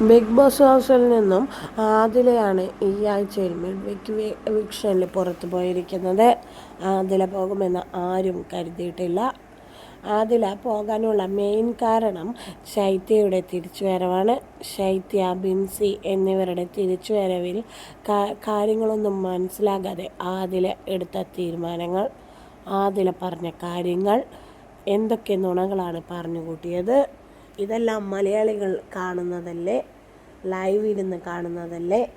Big boss ഹൗസിൽ നിന്നും ആദിലയാണ് ഈ ആഴ്ചയിൽ മിഡ് വിക്ഷനിൽ പുറത്തു പോയിരിക്കുന്നത്. ആദില പോകുമെന്ന് ആരും കരുതിയിട്ടില്ല. ആദില പോകാനുള്ള മെയിൻ കാരണം ശൈത്യയുടെ തിരിച്ചുവരവാണ്. ശൈത്യ ബിൻസി എന്നിവരുടെ തിരിച്ചുവരവിൽ കാര്യങ്ങളൊന്നും മനസ്സിലാകാതെ ആദില എടുത്ത തീരുമാനങ്ങൾ. ആദില പറഞ്ഞ കാര്യങ്ങൾ. എന്തൊക്കെ നുണകളാണ് പറഞ്ഞു കൂട്ടിയത്? ഇതെല്ലാം മലയാളികൾ കാണുന്നതല്ലേ? ലൈവ് ഇരുന്ന് കാണുന്നതല്ലേ?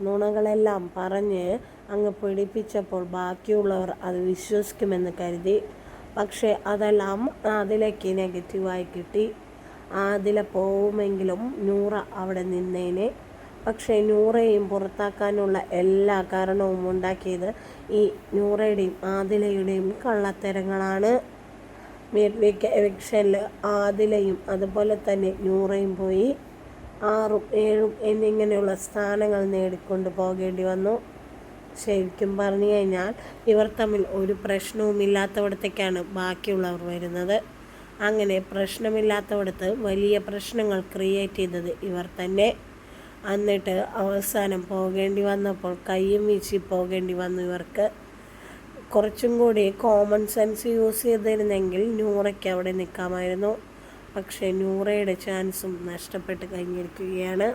നുണകളെല്ലാം പറഞ്ഞ് അങ്ങ് പിടിപ്പിച്ചപ്പോൾ ബാക്കിയുള്ളവർ അത് വിശ്വസിക്കുമെന്ന് കരുതി. പക്ഷേ അതെല്ലാം അതിലേക്ക് നെഗറ്റീവായി കിട്ടി. അതിലെ പോവുമെങ്കിലും നൂറ അവിടെ നിന്നേനെ. പക്ഷേ നൂറയും പുറത്താക്കാനുള്ള എല്ലാ കാരണവും ഉണ്ടാക്കിയത് ഈ നൂറയുടെയും ആദിലയുടെയും കള്ളത്തരങ്ങളാണ്. മിഡ് എവിക്ഷനിൽ ആദിലയും അതുപോലെ തന്നെ നൂറയും പോയി. ആറും ഏഴും എന്നിങ്ങനെയുള്ള സ്ഥാനങ്ങൾ നേടിക്കൊണ്ട് പോകേണ്ടി വന്നു. ശരിക്കും പറഞ്ഞു കഴിഞ്ഞാൽ ഇവർ തമ്മിൽ ഒരു പ്രശ്നവും ഇല്ലാത്തവിടത്തേക്കാണ് ബാക്കിയുള്ളവർ വരുന്നത്. അങ്ങനെ പ്രശ്നമില്ലാത്തവിടത്ത് വലിയ പ്രശ്നങ്ങൾ ക്രിയേറ്റ് ചെയ്തത് ഇവർ തന്നെ. എന്നിട്ട് അവസാനം പോകേണ്ടി വന്നപ്പോൾ കയ്യും വീശി പോകേണ്ടി വന്നു ഇവർക്ക്. കുറച്ചും കൂടി കോമൺ സെൻസ് യൂസ് ചെയ്തിരുന്നെങ്കിൽ നൂറയ്ക്ക് അവിടെ നിൽക്കാമായിരുന്നു. പക്ഷേ നൂറയുടെ ചാൻസും നഷ്ടപ്പെട്ട് കഴിഞ്ഞിരിക്കുകയാണ്.